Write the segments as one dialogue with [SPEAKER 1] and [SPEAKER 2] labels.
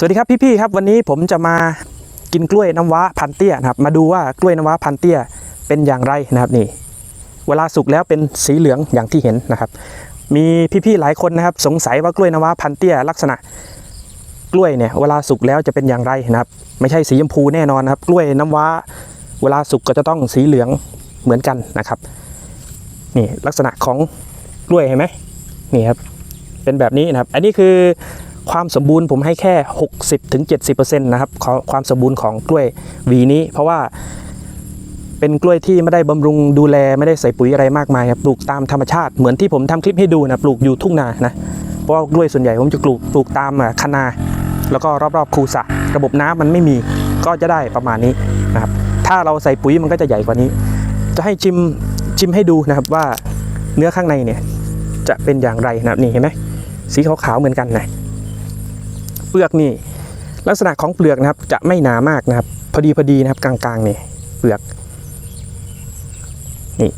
[SPEAKER 1] สวัสดีครับพี่ๆครับวันนี้ผมจะมากินกล้วยน้ำว้าพันเตี้ยนะครับมาดูว่ากล้วยน้ำว้าพันเตี้ยเป็นอย่างไรนะครับนี่ เวลาสุกแล้วเป็นสีเหลืองอย่างที่เห็นนะครับ มีพี่ๆหลายคนนะครับ สงสัยว่ากล้วยน้ำว้าพันเตี้ยลักษณะ กล้วยเนี่ยเวลาสุกแล้วจะเป็นอย่างไรนะครับ ไม่ใช่สีชมพูแน่นอนนะครับ กล้วยน้ำว้า เวลาสุกก็จะต้องสีเหลืองเหมือนกันนะครับนี่ลักษณะของกล้วยเห็นไหมนี่ครับเป็นแบบนี้นะครับ อันนี้คือ ความสมบูรณ์ผมให้แค่ 60-70%ถึง70%นะครับความสมบูรณ์ของกล้วยหวีนี้ เพราะว่าเป็นกล้วยที่ไม่ได้บำรุงดูแลไม่ได้ใส่ปุ๋ยอะไรมากมายครับปลูกตามธรรมชาติเหมือนที่ผมทำคลิปให้ดูนะปลูกอยู่ทุ่งนานะเพราะว่ากล้วยส่วนใหญ่ผมจะปลูกปลูกตามคะนา แล้วก็รอบๆคูสระระบบน้ำมันไม่มีก็จะได้ประมาณนี้นะครับถ้าเราใส่ปุ๋ยมันก็จะใหญ่กว่านี้ จะให้ชิมชิมให้ดูนะครับว่าเนื้อข้างในเนี่ยจะเป็นอย่างไรนะครับนี่เห็นไหมสีขาวๆเหมือนกันนะ เปลือกนี่ลักษณะของเปลือกนะครับจะไม่หนามากนะครับ พอดีพอดีนะครับกลางๆนี่เปลือกนี่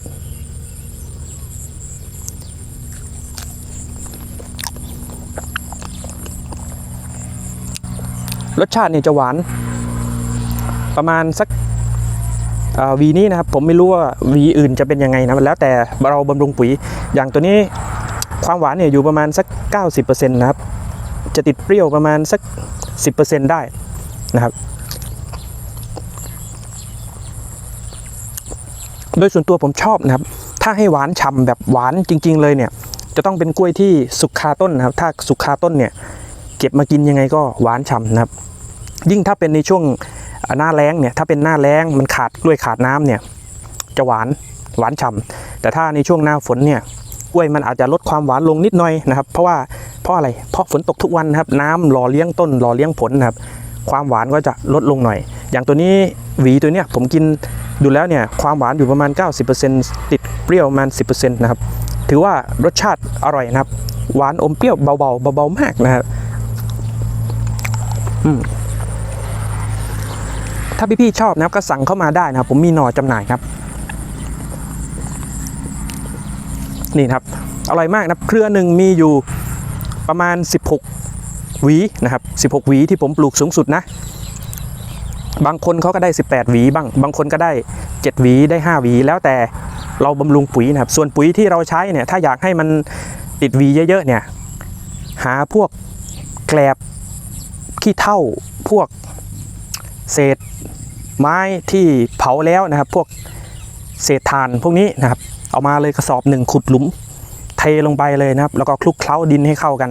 [SPEAKER 1] รสชาติเนี่ยจะหวาน ประมาณสักวีนี้นะครับ ผมไม่รู้ว่าวีอื่นจะเป็นยังไงนะแล้วแต่เราบำรุงปุ๋ยอย่างตัวนี้ความหวานเนี่ยอยู่ประมาณสัก 90%นะครับ จะติดเปรี้ยวประมาณสัก 10%ได้นะครับ โดยส่วนตัวผมชอบนะครับ ถ้าให้หวานฉ่ำแบบหวานจริง ๆ เลยเนี่ย จะต้องเป็นกล้วยที่สุกคาต้นนะครับ ถ้าสุกคาต้นเนี่ย เก็บมากินยังไงก็หวานฉ่ำนะครับ ยิ่งถ้าเป็นในช่วงหน้าแล้งเนี่ย ถ้าเป็นหน้าแล้งมันขาดกล้วยขาดน้ำเนี่ย จะหวานหวานฉ่ำแต่ถ้าในช่วงหน้าฝนเนี่ย กล้วยมันอาจจะลดความหวานลงนิดหน่อยนะครับ เพราะว่าเพราะอะไรเพราะฝนตกทุกวันนะครับ น้ำหล่อเลี้ยงต้นหล่อเลี้ยงผลนะครับ ความหวานก็จะลดลงหน่อย อย่างตัวนี้หวีตัวเนี้ยผมกินดูแล้วเนี่ยความหวานอยู่ประมาณ 90%ติดเปรี้ยวประมาณ 10%นะครับถือว่ารสชาติอร่อยนะครับ หวานอมเปรี้ยวเบาๆเบาๆมากนะครับอืมถ้าพี่ๆชอบนะครับก็สั่งเข้ามาได้นะครับ ผมมีหน่อจำหน่ายครับ นี่ครับอร่อยมากนะครับเครือหนึ่งมีอยู่ประมาณ 16 หวีนะครับ 16 หวีที่ผมปลูกสูงสุดนะ บางคนเขาก็ได้ 18 หวีบ้าง บางคนก็ได้ 7 หวีได้ 5 หวี แล้วแต่เราบำรุงปุ๋ยนะครับ ส่วนปุ๋ยที่เราใช้เนี่ยถ้าอยากให้มันติดหวีเยอะๆเนี่ยหาพวกแกลบขี้เท่าพวกเศษไม้ที่เผาแล้วนะครับ พวกเศษถ่านพวกนี้นะครับ เอามาเลยกระสอบหนึ่งขุดหลุมเทลงไปเลยนะครับ แล้วก็คลุกเคล้าดินให้เข้ากัน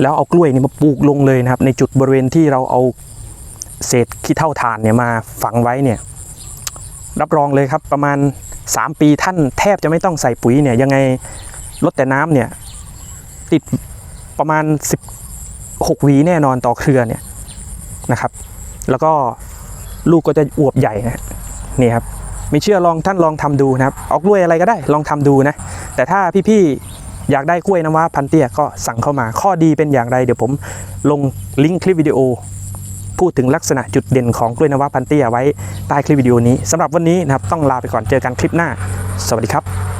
[SPEAKER 1] แล้วเอากล้วยนี่มาปลูกลงเลยนะครับ ในจุดบริเวณที่เราเอาเศษขี้เท่าถ่านเนี่ยมาฝังไว้เนี่ยรับรองเลยครับประมาณ 3 ปีท่านแทบจะไม่ต้องใส่ปุ๋ยเนี่ยยังไงลดแต่น้ำเนี่ยติดประมาณ 16หวีแน่นอนต่อเครือเนี่ยนะครับ แล้วก็ลูกก็จะอวบใหญ่นะนี่ครับ ไม่เชื่อลองท่านลองทำดูนะครับเอากล้วยอะไรก็ได้ลองทำดูนะ แต่ถ้าพี่ๆอยากได้กล้วยน้ำว้าพันเตี้ยก็สั่งเข้ามา ข้อดีเป็นอย่างไรเดี๋ยวผมลงลิงก์คลิปวิดีโอ พูดถึงลักษณะจุดเด่นของกล้วยน้ำว้าพันเตี้ยไว้ใต้คลิปวิดีโอนี้สำหรับวันนี้นะครับต้องลาไปก่อนเจอกันคลิปหน้า สวัสดีครับ